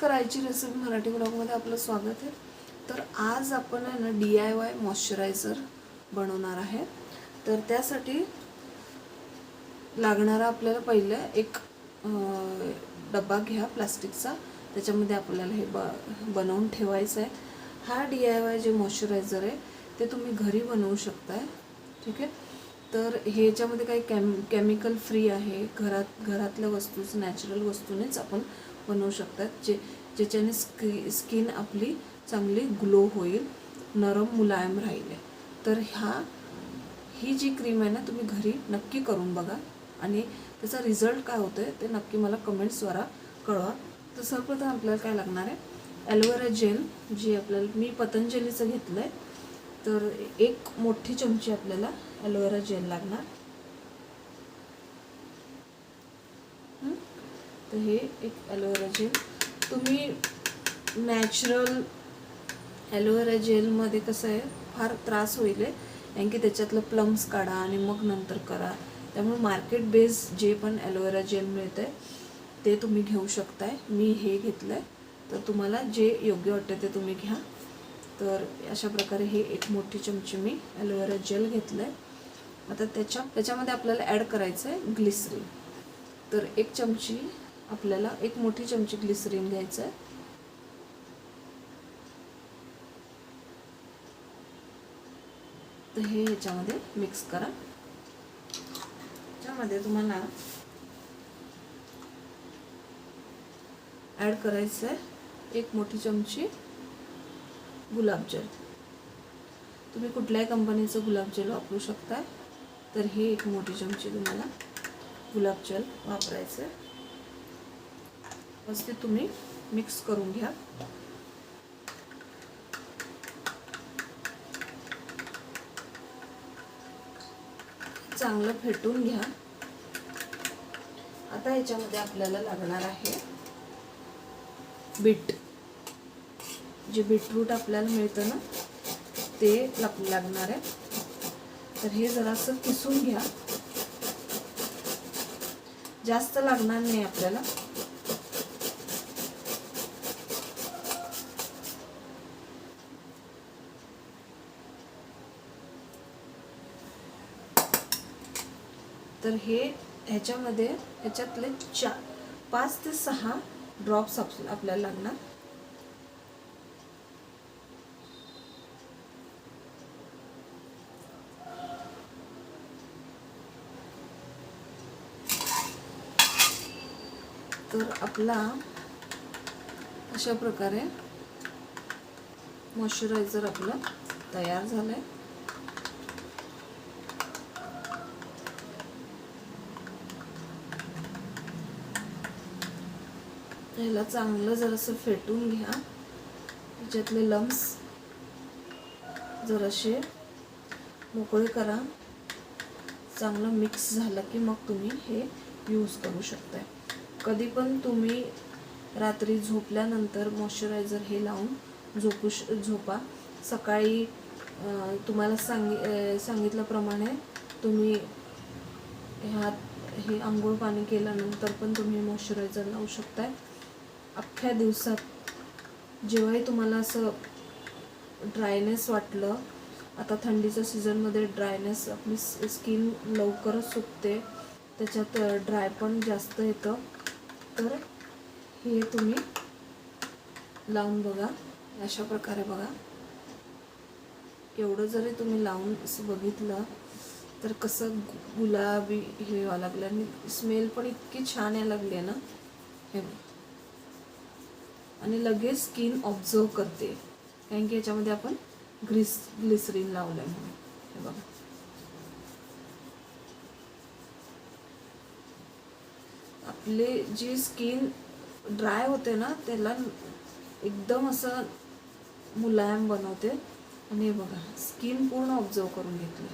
Recipe Marathi ब्लॉगमध्ये आपलं स्वागत आहे. तर आज आपण आहे ना डी आय वाय मॉइश्चरायझर बनवणार आहे. तर त्यासाठी लागणारा आपल्याला पहिलं एक डबा घ्या प्लास्टिकचा. त्याच्यामध्ये आपल्याला हे ब बनवून ठेवायचं आहे. हा डी आय वाय जे मॉइश्चरायझर आहे ते तुम्ही घरी बनवू शकताय. ठीक आहे? तर ह्याच्यामध्ये काही कॅम केमिकल फ्री आहे. घरात घरातल्या वस्तूच नॅचरल वस्तूनेच आपण बनवू शकतात जे ज्याच्याने स्की स्किन आपली चांगली ग्लो होईल नरम मुलायम राहील. तर ह्या ही जी क्रीम आहे ना तुम्ही घरी नक्की करून बघा. आणि त्याचा रिझल्ट काय होतोय ते नक्की मला कमेंट्सद्वारा कळवा. तर सर्वप्रथम आपल्याला काय लागणार आहे ॲलोवेरा जेल जी आपल्याला मी पतंजलीचं घेतलं आहे तर एक मोठी चमची आपल्याला ॲलोवेरा जेल लागणार. तर हे एक ॲलोवेरा जेल तुम्ही नॅचरल ॲलोवेरा जेलमध्ये कसं आहे फार त्रास होईल आहे. कारण की त्याच्यातलं प्लम्स काढा आणि मग नंतर करा. त्यामुळे मार्केट बेस जे पण ॲलोवेरा जेल मिळतं आहे ते तुम्ही घेऊ शकताय. मी हे घेतलं आहे तर तुम्हाला जे योग्य वाटतं ते तुम्ही घ्या. तर अशा प्रकारे हे एक मोठी चमची मी ॲलोवेरा जेल घेतलं आहे आता त्याच्या त्याच्यामध्ये आपल्याला ॲड करायचं आहे ग्लिसरीन तर एक चमची आपल्याला एक मोठी चमची ग्लिसरीन घ्यायचं आहे तर हे ह्याच्यामध्ये मिक्स करा. त्याच्यामध्ये तुम्हाला ॲड करायचं आहे एक मोठी चमची गुलाबजल तुम्ही कुठल्याही कंपनीचं गुलाबजल वापरू शकता. तर हे एक मोठी चमची तुम्हाला गुलाबजल वापरायचं आहे व्यवस्थित ते तुम्ही मिक्स करून घ्या. चांगलं फेटून घ्या. आता याच्यामध्ये आपल्याला लागणार आहे बीट. जे बीटरूट आपल्याला मिळतं ना ते लागणार आहे. तर हे जरासं किसून घ्या. जास्त लागणार नाही आपल्याला. तर हे ह्याच्यामध्ये ह्याच्यातले चार पाच ते सहा ड्रॉप्स आप आपल्याला लागणार तर आपला अशा प्रकारे मॉइश्चरायझर आपलं तयार झालं आहे ह्याला चांगलं जरासं फेटून घ्या. त्याच्यातले लम्स जरासे मोकळे करा. चांगलं मिक्स झालं की मग तुम्ही हे यूज करू शकताय. कधी पण तुम्ही रात्री झोपल्यानंतर मॉइश्चरायझर हे लावून झोपू श झोपा. सकाळी तुम्हाला सांगी सांगितल्याप्रमाणे तुम्ही ह्यात हे आंघोळ पाणी केल्यानंतर पण तुम्ही मॉइश्चरायझर लावू शकताय. अख्ख्या दिवसात जेव्हाही तुम्हाला असं ड्रायनेस वाटलं आता थंडीच्या सीझनमध्ये ड्रायनेस आपली स्किन लवकरच सुकते त्याच्यात ड्राय पण जास्त येतं. तर हे तुम्ही लावून बघा. अशा प्रकारे बघा. एवढं जरी तुम्ही लावून असं बघितलं तर कसं गुलाबी हे व्हावं लागलं. आणि स्मेल पण इतकी छान यायला लागली आहे ना. हे आणि लगेच स्किन ऑब्झर्व करते. कारण की याच्यामध्ये आपण ग्रीस ग्लिसरीन लावलं आहे म्हणून. हे बघा. आपले जी स्किन ड्राय होते ना त्याला एकदम असं मुलायम बनवते. आणि हे बघा स्किन पूर्ण ऑब्झर्व करून घेतली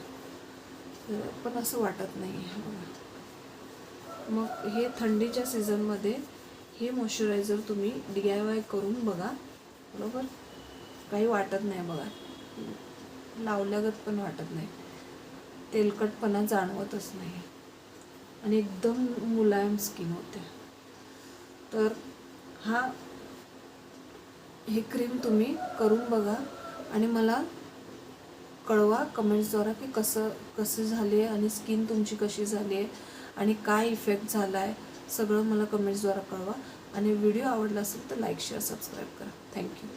पण असं वाटत नाही हे बघा. मग हे थंडीच्या सीझनमध्ये हे मॉइश्चरायझर तुम्ही डी आय वाय करून बघा. बरोबर? काही वाटत नाही बघा. लावल्यागत पण वाटत नाही. तेलकटपणा जाणवतच नाही. आणि एकदम मुलायम स्किन होते. तर हा हे क्रीम तुम्ही करून बघा. आणि मला कळवा कमेंट्सद्वारा की कसं कसं झाली आहे आणि स्किन तुमची कशी झाली आहे आणि काय इफेक्ट झाला आहे सगळं मला कमेंट्सद्वारा कळवा. आणि व्हिडिओ आवडला असेल तर लाईक शेअर सबस्क्राईब करा. Thank you.